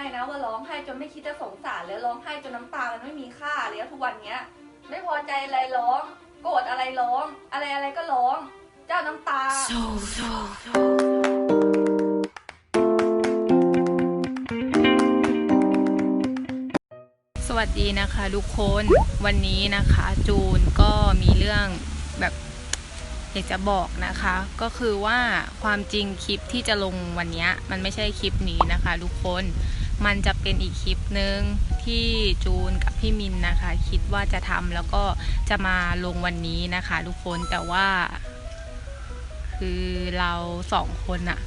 ให้นะว่าร้องไห้จนไม่คิดจะสงสารแล้วร้องไห้จนน้ำตามันไม่มีค่าแล้วทุกวันเนี้ย ไม่พอใจอะไรร้อง โกรธอะไรร้อง อะไรอะไรก็ร้อง เจ้าน้ำตาสวัสดีนะคะทุกคนวันนี้นะคะ จูนก็มีเรื่องแบบอยากจะบอกนะคะก็คือว่าความจริงคลิปที่จะลงวันนี้มันไม่ใช่คลิปนี้นะคะทุกคน มันจะเป็นอีกคลิปหนึ่งที่จูนกับพี่มินนะคะ คิดว่าจะทำแล้วก็จะมาลงวันนี้นะคะ ทุกคนแต่ว่า คือเราสองคนอะ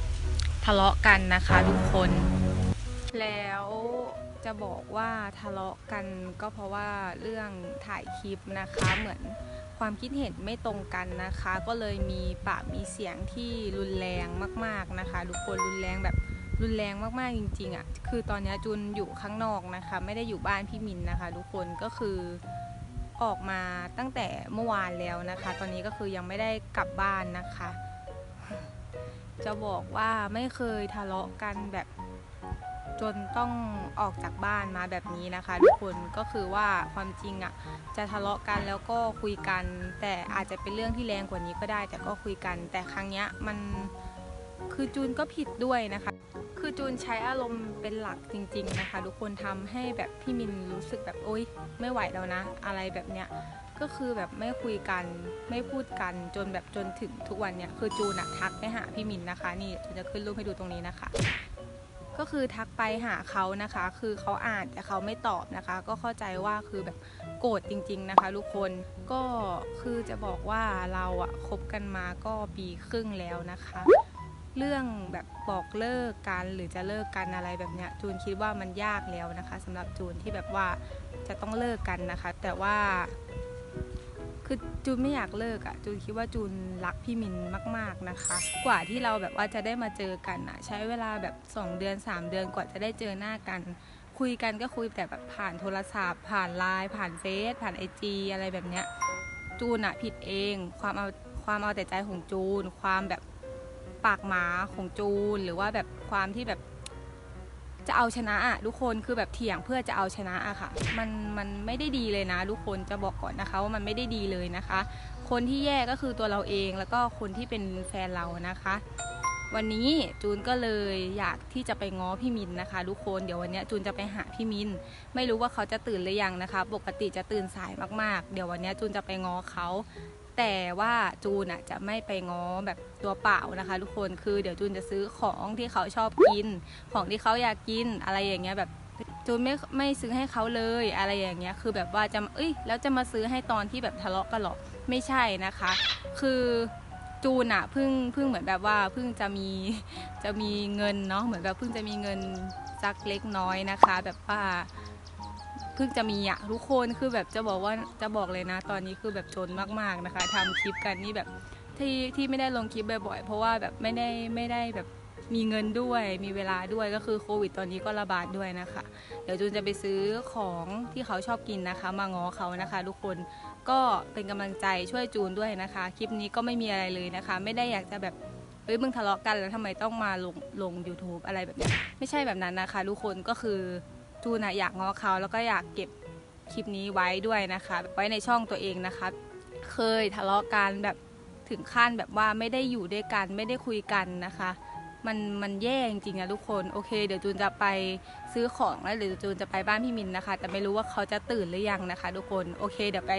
ทะเลาะกันนะคะทุกคน แล้วจะบอกว่าทะเลาะกันก็เพราะว่าเรื่องถ่ายคลิปนะคะเหมือนความคิดเห็นไม่ตรงกันนะคะ ก็เลยมีปากมีเสียงที่รุนแรงมาก ๆนะคะ ทุกคนรุนแรงแบบ รุนแรงมากๆจริงๆอะ่ะคือตอนนี้จุนอยู่ข้างนอกนะคะ ไม่ได้อยู่บ้านพี่มินนะคะ ทุกคนก็คือออกมาตั้งแต่เมื่อวานแล้วนะคะ ตอนนี้ก็คือยังไม่ได้กลับบ้านนะคะ จะบอกว่าไม่เคยทะเลาะกันแบบจนต้องออกจากบ้านมาแบบนี้นะคะ ทุกคนก็คือว่าความจริงอะ่ะจะทะเลาะกันแล้วก็คุยกัน แต่อาจจะเป็นเรื่องที่แรงกว่านี้ก็ได้ แต่ก็คุยกัน แต่ครั้งเนี้ยมันคือจูนก็ผิดด้วยนะคะ จูนใช้อารมณ์เป็นหลักจริง ๆ นะคะ ทุกคนทำให้แบบพี่มินรู้สึกแบบโอ๊ยไม่ไหวแล้วนะ อะไรแบบเนี้ยก็คือแบบไม่คุยกันไม่พูดกันจนแบบจนถึงทุกวันเนี่ยคือจูนอะทักไปหาพี่มินนะคะ นี่จูนจะขึ้นรูปให้ดูตรงนี้นะคะ ก็คือทักไปหาเขานะคะ คือเขาอ่านแต่เขาไม่ตอบนะคะ ก็เข้าใจว่าคือแบบโกรธจริง ๆ นะคะทุกคนก็คือจะบอกว่าเราอะคบกันมาก็ปีครึ่งแล้วนะคะ เรื่องแบบบอกเลิกกันหรือจะเลิกกันอะไรแบบเนี้ยจูนคิดว่ามันยากแล้วนะคะสำหรับจูนที่แบบว่าจะต้องเลิกกันนะคะ แต่ว่าคือจูนไม่อยากเลิกอะจูนคิดว่าจูนรักพี่มินมาก ๆนะคะ กว่าที่เราแบบว่าจะได้มาเจอกันอะใช้เวลาแบบ 2 เดือน 3 เดือนกว่าจะได้เจอหน้ากัน คุยกันก็คุยแต่แบบผ่านโทรศัพท์ ผ่านไลน์ผ่านเฟซผ่านไอจีอะไรแบบเนี้ยจูนอะผิดเอง ความเอาความเอาแต่ใจของจูน ความแบบ ปากหมาของจูน หรือว่าแบบความที่แบบจะเอาชนะอะทุกคนคือแบบเถียงเพื่อจะเอาชนะอะค่ะ มันมันไม่ได้ดีเลยนะทุกคนจะบอกก่อนนะคะว่ามันไม่ได้ดีเลยนะคะ คนที่แย่ก็คือตัวเราเองแล้วก็คนที่เป็นแฟนเรานะคะ วันนี้จูนก็เลยอยากที่จะไปง้อพี่มินนะคะทุกคนเดี๋ยววันนี้จูนจะไปหาพี่มิน ไม่รู้ว่าเขาจะตื่นหรือยังนะคะ ปกติจะตื่นสายมากๆ เดี๋ยววันนี้จูนจะไปง้อเขา แต่ว่าจูนอะจะไม่ไปง้อแบบตัวเปล่านะคะ ทุกคนคือเดี๋ยวจูนจะซื้อของที่เขาชอบกิน ของที่เขาอยากกินอะไรอย่างเงี้ยแบบจูนไม่ไม่ซื้อให้เขาเลยอะไรอย่างเงี้ยคือแบบว่าจะเอ้ยแล้วจะมาซื้อให้ตอนที่แบบทะเลาะกันหรอไม่ใช่นะคะ คือจูนอะเพิ่งเพิ่งเหมือนแบบว่าเพิ่งจะมีจะมีเงินเนาะเหมือนแบบเพิ่งจะมีเงินสักเล็กน้อยนะคะ แบบว่า เพิ่งจะมีอะทุกคนคือแบบจะบอกว่าจะบอกเลยนะ ตอนนี้คือแบบจนมากๆนะคะทำคลิปกันนี่แบบที่ที่ไม่ได้ลงคลิปบ่อยๆเพราะว่าแบบไม่ได้ไม่ได้แบบมีเงินด้วยมีเวลาด้วยก็คือโควิดตอนนี้ก็ระบาดด้วยนะคะ เดี๋ยวจูนจะไปซื้อของที่เขาชอบกินนะคะ มาง้อเขานะคะ ทุกคนก็เป็นกำลังใจช่วยจูนด้วยนะคะ คลิปนี้ก็ไม่มีอะไรเลยนะคะ ไม่ได้อยากจะแบบเฮ้ยมึงทะเลาะกันแล้วทำไมต้องมาลงลง YouTube อะไรแบบนี้ไม่ใช่แบบนั้นนะคะ ทุกคนก็คือ จูนอะอยากง้อเขาแล้วก็อยากเก็บคลิปนี้ไว้ด้วยนะคะ ไว้ในช่องตัวเองนะคะ เคยทะเลาะกันแบบถึงขั้นแบบว่าไม่ได้อยู่ด้วยกันไม่ได้คุยกันนะคะ มันมันแย่จริงๆนะทุกคนโอเค เดี๋ยวจูนจะไปซื้อของแล้วเดี๋ยวจูนจะไปบ้านพี่มินนะคะ แต่ไม่รู้ว่าเขาจะตื่นหรือยังนะคะ ทุกคนโอเค เดี๋ยวไป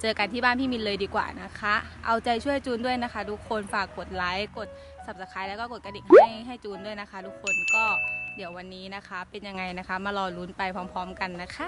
เจอกันที่บ้านพี่มินเลยดีกว่านะคะ เอาใจช่วยจูนด้วยนะคะ ทุกคนฝากกดไลค์กด subscribe แล้วก็กดกระดิ่งให้ให้จูนด้วยนะคะ ทุกคนก็เดี๋ยววันนี้นะคะ เป็นยังไงนะคะ มารอลุ้นไปพร้อม ๆ กันนะคะ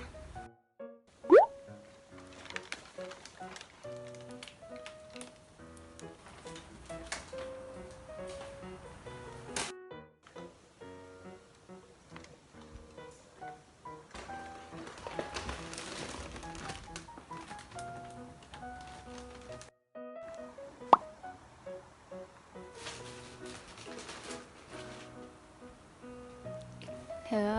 เธอ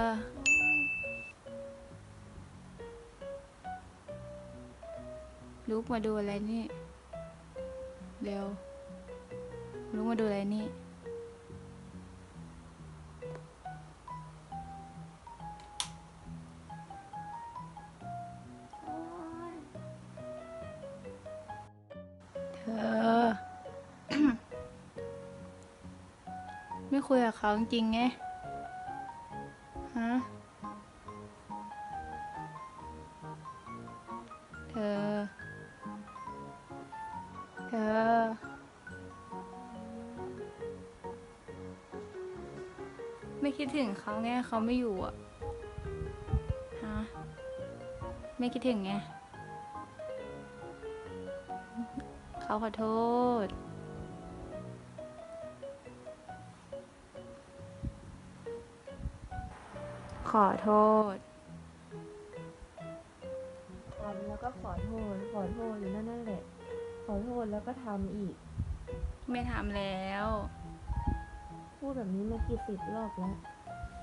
ลุกมาดูอะไรนี่ เร็ว ลุกมาดูอะไรนี่ เธอ ไม่คุยกับเขาจริงไง ไม่คิดถึงเขาไงเขาไม่อยู่อะฮะไม่คิดถึงไงเขาขอโทษ ขอโทษ ทำแล้วก็ขอโทษ ขอโทษอยู่นั่นนั่นแหละ ขอโทษแล้วก็ทำอีก ไม่ทำแล้ว พูดแบบนี้มากี่สิบรอบแล้ว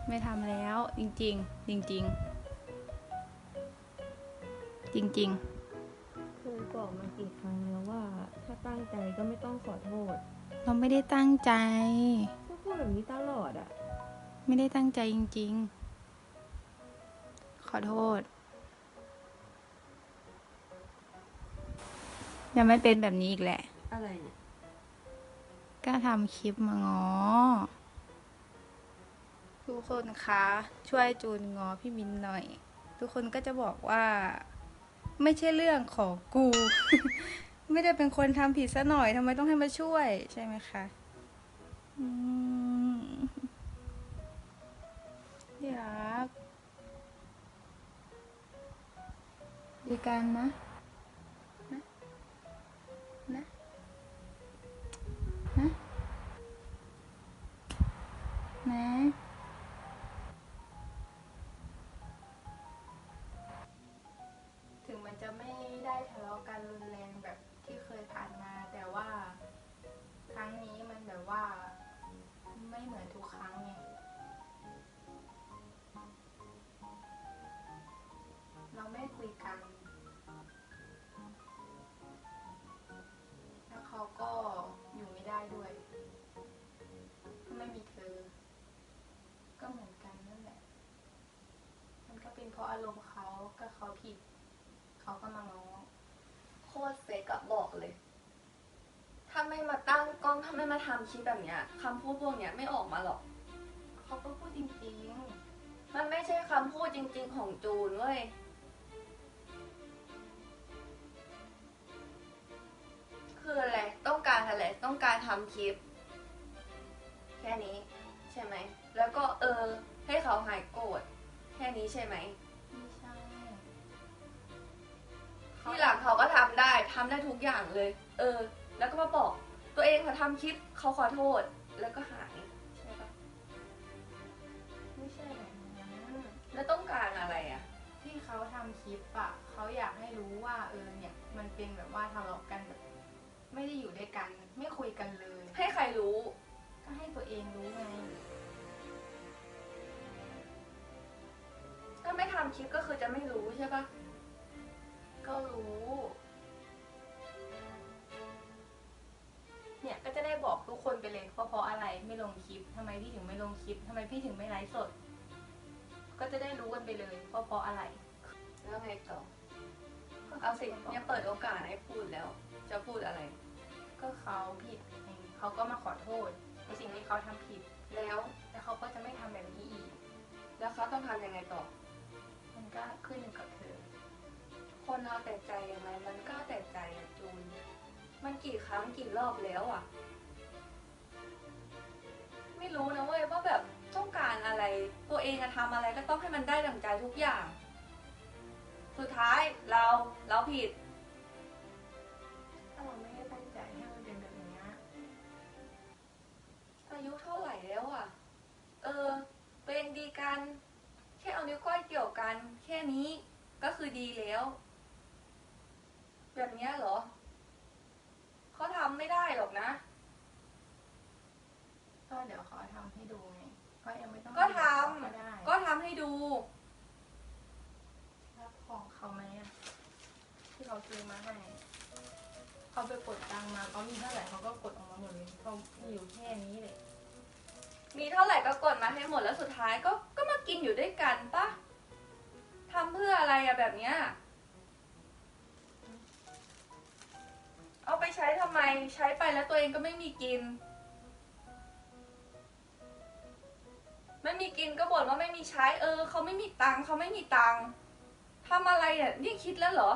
ไม่ทำแล้ว จริงๆจริงๆจริงเคยบอกมากี่ครั้งแล้วว่า ถ้าตั้งใจก็ไม่ต้องขอโทษๆเราไม่ได้ตั้งใจก็พูดแบบนี้ตลอดอะไม่ได้ตั้งใจจริง ๆ ขอโทษยังไม่เป็นแบบนี้อีกแหละ อะไรเนี่ย ก็ทำคลิปมาง้อ ทุกคนคะ ช่วยจูนง้อพี่มินหน่อย ทุกคนก็จะบอกว่า ไม่ใช่เรื่องของกู ไม่ได้เป็นคนทำผิดซะหน่อยทำไมต้องให้มาช่วย ใช่ไหมคะอืมที่รักดีกันนะนะ นะถึงมันจะไม่ได้ทะเลาะกันรุนแรงแบบที่เคยผ่านมา แต่ว่าครั้งนี้มันแบบว่า ไม่เหมือนทุกครั้งไงเราไม่คุยกัน เป็นเพราะอารมณ์เขาก็เขาผิด เขาก็มาง้อโคตรเฟกอะบอกเลย ถ้าไม่มาตั้งกล้องถ้าไม่มาทำคลิปแบบเนี้ยคำพูดพวกเนี้ยไม่ออกมาหรอก เขาก็พูดจริงมันไม่ใช่คำพูดจริง ๆ ของจูนเว้ยคืออะไร ต้องการอะไร ต้องการทำคลิป แค่นี้ใช่ไหม แล้วก็เออ ให้เขาหายโกรธแค่นี้ใช่ไหมๆ ไม่ใช่ที่หลังเขาก็ทำได้ทำได้ทุกอย่างเลย เออ แล้วก็มาบอก ตัวเองเขาทำคลิปเขาขอโทษแล้วก็หายใช่ปะไม่ใช่แบบนั้น แล้วต้องการอะไรอะ ที่เขาทำคลิปอะเขาอยากให้รู้ว่าเออเนี่ย มันเป็นแบบว่าทะเลาะกันแบบไม่ได้อยู่ด้วยกัน ไม่คุยกันเลย ให้ใครรู้ ก็ให้ตัวเองรู้ไง ถ้าไม่ทำคลิปก็คือจะไม่รู้ใช่ปะก็รู้ เนี่ยก็จะได้บอกทุกคนไปเลยว่าเพราะอะไรไม่ลงคลิปทำไมพี่ถึงไม่ลงคลิปทำไมพี่ถึงไม่ไลฟ์สด ก็จะได้รู้กันไปเลยว่าเพราะอะไร แล้วไงต่อ เอาสิเนี่ยเปิดโอกาสให้พูดแล้ว จะพูดอะไร ก็เขาผิดไงเขาก็มาขอโทษในสิ่งที่เขาทำผิดแล้ว แล้วเขาก็จะไม่ทำแบบนี้อีก แล้วเขาต้องทำยังไงต่อมัน ก็ขึ้นอยู่กับเธอ คนเอาแต่ใจยังไงมันก็เอาแต่ใจอะจูน มันกี่ครั้งกี่รอบแล้วอะไม่รู้นะเว้ยว่าแบบต้องการอะไร ตัวเองอะทำอะไรก็ต้องให้มันได้ดั่งใจทุกอย่าง สุดท้ายเราเราผิด ถ้าเราไม่ได้ตั้งใจให้มันเป็นแบบนี้อายุเท่าไหร่แล้วอะเออตัวเองดีกันแค่เอานิ้วก้อยเกี่ยวกัน แค่นี้ก็คือดีแล้ว แบบเนี้ยเหรอเขาทำไม่ได้หรอกนะ ก็เดี๋ยวเขาทำให้ดูไงก็ยังไม่ต้องก็ทก็ได้ำก็ทำให้ดูรับของเขาไหมอะที่เขาซื้อมาให้เขาไปกดตังค์มาเขามีเท่าไหร่เขาก็กดออกมาหมดเลยเขามีอยู่แค่นี้เลยมีเท่าไหร่ก็กดมาให้หมดแล้วสุดท้ายก็ก็มา กินอยู่ด้วยกันปะทำเพื่ออะไรอะแบบเนี้ย เอาไปใช้ทำไม ใช้ไปแล้วตัวเองก็ไม่มีกิน ไม่มีกินก็บ่นว่าไม่มีใช้ เออ เขาไม่มีตังค์เขาไม่มีตังค์ทำอะไรอะนี่คิดแล้วเหรอ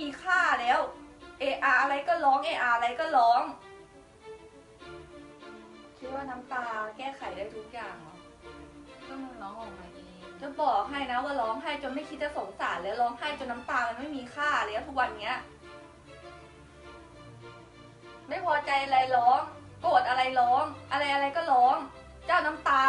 มีค่าแล้วเออาอะไรก็ร้องเออาอะไรก็ร้อง คิดว่าน้ำตาแก้ไขได้ทุกอย่างเหรอก็มันร้องออกมาเองจะบอกให้นะว่าร้องไห้จนไม่คิดจะสงสารแล้วร้องไห้จนน้ำตามันไม่มีค่าแล้วทุกวันเนี้ย ไม่พอใจอะไรร้อง โกรธอะไรร้อง อะไรอะไรก็ร้อง เจ้าน้ำตา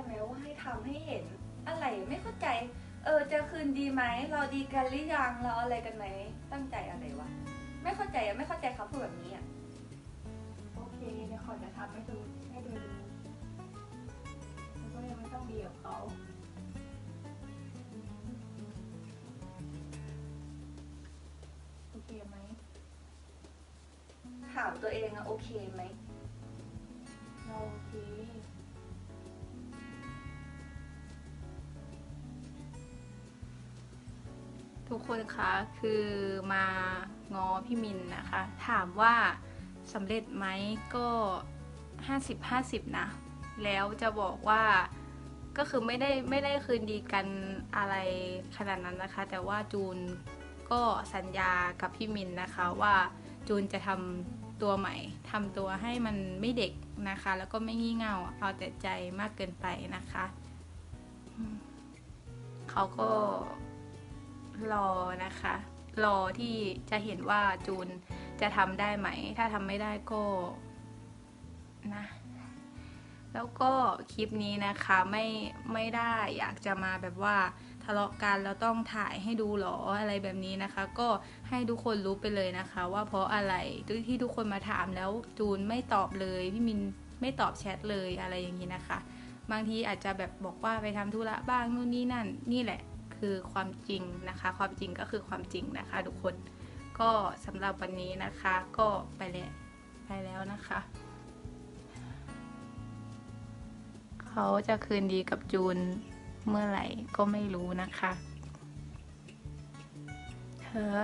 ช่ไหมว่าให้ทำให้เห็นอะไรไม่เข้าใจ เออจะคืนดีไหมเราดีกันหรือยังเราอะไรกันไหมตั้งใจอะไรวะไม่เข้าใจอะไม่เข้าใจเขาพูดแบบนี้อะโอเคเดี๋ยวขอจะทำให้ดูให้ดูดูแล้วก็ยังไม่ต้องดีกับเขาโอเคไหมถามตัวเองอะโอเคไหมเราโอเค ทุกคนคะคือมางอพี่มินนะคะ ถามว่าสำเร็จไหมก็ 50 50 นะ แล้วจะบอกว่าก็คือไม่ได้ไม่ได้คืนดีกันอะไรขนาดนั้นนะคะ แต่ว่าจูนก็สัญญากับพี่มินนะคะว่าจูนจะทำตัวใหม่ทำตัวให้มันไม่เด็กนะคะ แล้วก็ไม่งี่เง่าเอาแต่ใจมากเกินไปนะคะ เขาก็ รอนะคะ รอที่จะเห็นว่าจูนจะทำได้ไหม ถ้าทำไม่ได้ก็นะแล้วก็คลิปนี้นะคะไม่ไม่ได้อยากจะมาแบบว่าทะเลาะกันแล้วต้องถ่ายให้ดูหรออะไรแบบนี้นะคะ ก็ให้ทุกคนรู้ไปเลยนะคะ ว่าเพราะอะไรที่ทุกคนมาถามแล้วจูนไม่ตอบเลยพี่มินไม่ตอบแชทเลยอะไรอย่างนี้นะคะ บางทีอาจจะแบบบอกว่าไปทำธุระบ้างนู่นนี่นั่นนี่แหละ คือความจริงนะคะ ความจริงก็คือความจริงนะคะ ทุกคนก็สำหรับวันนี้นะคะก็ไปแล้วไปแล้วนะคะ เขาจะคืนดีกับจูนเมื่อไหร่ก็ไม่รู้นะคะ เธอ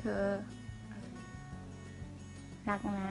เธอ รักนะ